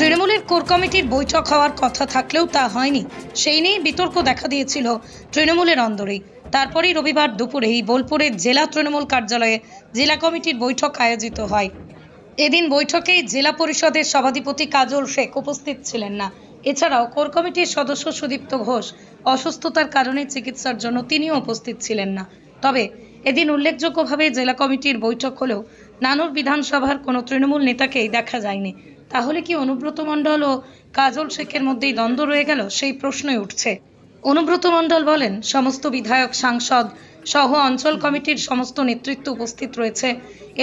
তৃণমূলের কোর কমিটির বৈঠক হওয়ার কথা থাকলেও তা হয়নি। সেই নিয়ে বিতর্ক দেখা দিয়েছিল তৃণমূলের অন্দরেই তারপরেই রবিবার দুপুরেই বোলপুরের জেলা তৃণমূল কার্যালয়ে জেলা কমিটির বৈঠক আয়োজিত হয়। এদিন বৈঠকে জেলা পরিষদের সভাধিপতি কাজল শেখ উপস্থিত ছিলেন না। এছাড়াও কোর কমিটির সদস্য সুদীপ্ত ঘোষ অসুস্থতার কারণে চিকিৎসার জন্য তিনিও উপস্থিত ছিলেন না। তবে এদিন উল্লেখযোগ্যভাবে জেলা কমিটির বৈঠক হলেও নানুর বিধানসভার কোনো তৃণমূল নেতাকেই দেখা যায়নি। তাহলে কি অনুব্রত মণ্ডল ও কাজল শেখের মধ্যেই দ্বন্দ্ব রয়ে গেল? সেই প্রশ্নই উঠছে। অনুব্রত মণ্ডল বলেন, সমস্ত বিধায়ক, সাংসদ সহ অঞ্চল কমিটির সমস্ত নেতৃত্ব উপস্থিত রয়েছে।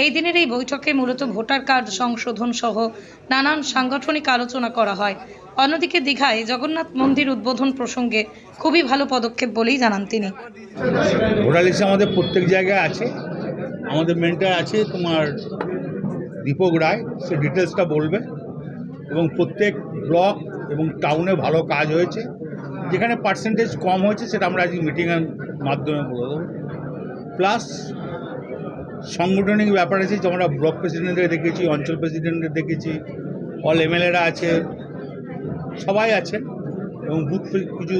এই দিনের এই বৈঠকে মূলত ভোটার কার্ড সংশোধন সহ নানান সাংগঠনিক আলোচনা করা হয়। অন্যদিকে দীঘায় জগন্নাথ মন্দির উদ্বোধন প্রসঙ্গে খুবই ভালো পদক্ষেপ বলেই জানান তিনি। আমাদের প্রত্যেক জায়গায় আছে। আমাদের মেন্টার আছে তোমার দীপক রায়। সে ডিটেলসটা বলবে। এবং প্রত্যেক ব্লক এবং টাউনে ভালো কাজ হয়েছে। যেখানে পার্সেন্টেজ কম হয়েছে সেটা আমরা আজকে মিটিংয়ের মাধ্যমে বলে দেবো। প্লাস সাংগঠনিক ব্যাপার আছে যে আমরা ব্লক প্রেসিডেন্টদের দেখেছি, অঞ্চল প্রেসিডেন্টদের দেখেছি অল এমএলএরা আছে, সবাই আছে এবং বুথ কিছু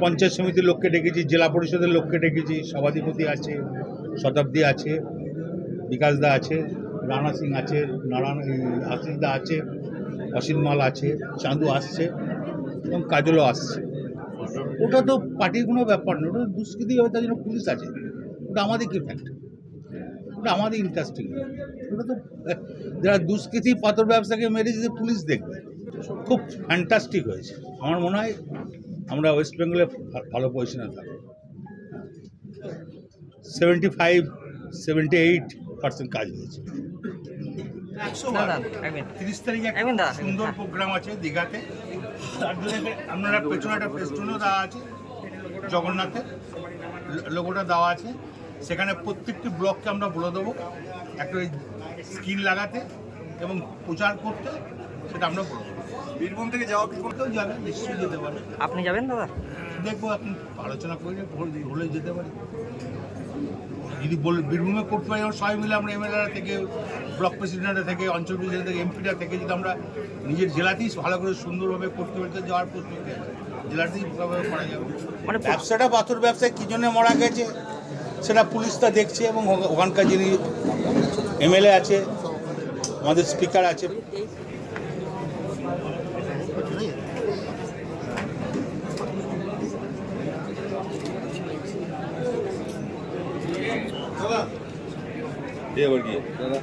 পঞ্চায়েত সমিতির লোককে ডেকেছি, জেলা পরিষদের লোককে ডেকেছি, সভাধিপতি আছে, শতাব্দী আছে বিকাশদা আছে, রানা সিং আছে, নারায়ণ আশিসদা আছে অসিত মাল আছে চাঁদু আসছে এবং কাজলও আসছে। ওটা তো পার্টির কোনো ব্যাপার না ওটা দুষ্কৃতি হবে, তার জন্য পুলিশ আছে। ওটা আমাদের কি ফ্যাক্ট ওটা আমাদের ইন্টারেস্টিং ওটা তো, যারা দুষ্কৃতি পাথর ব্যবসাকে মেরেছে পুলিশ দেখবে। খুব ফ্যান্টাস্টিক হয়েছে। আমার মনে হয় আমরা ওয়েস্ট বেঙ্গলে ভালো পজিশনে থাকব। Seventy five seventy eight percent কাজ হয়েছে। তিরিশ তারিখে একটা সুন্দর প্রোগ্রাম আছে দীঘাতে। আপনারা পেছনে একটা ফেস্টুনও দেওয়া আছে জগন্নাথে লোগোটা দেওয়া আছে। সেখানে প্রত্যেকটি ব্লককে আমরা বলে দেবো। একটা স্কিল লাগাতে এবং প্রচার করতে সেটা আমরা বলে দেবো। বীরভূম থেকে যাওয়া কি করতেও যাবে নিশ্চয়ই যেতে পারে। আপনি যাবেন দাদা? দেখব এখন আলোচনা করে হলে যেতে পারি যদি বল বীরভূমে করতে পারি সবাই মিলে আমরা এমএলএরা থেকে ব্লক প্রেসিডেন্টরা থেকে অঞ্চল প্রেসিডেন্ট থেকে এমপিরা থেকে যদি আমরা নিজের জেলাতেই ভালো করে সুন্দরভাবে করতে পারি যাওয়ার কি আছে? জেলাতেই করা যাবে মানে ব্যবসাটা পাথর ব্যবসায় কী জন্য মারা গেছে সেটা পুলিশটা দেখছে এবং ওখানকার যিনি এমএলএ আছে আমাদের স্পিকার আছে এবার কি? দাদা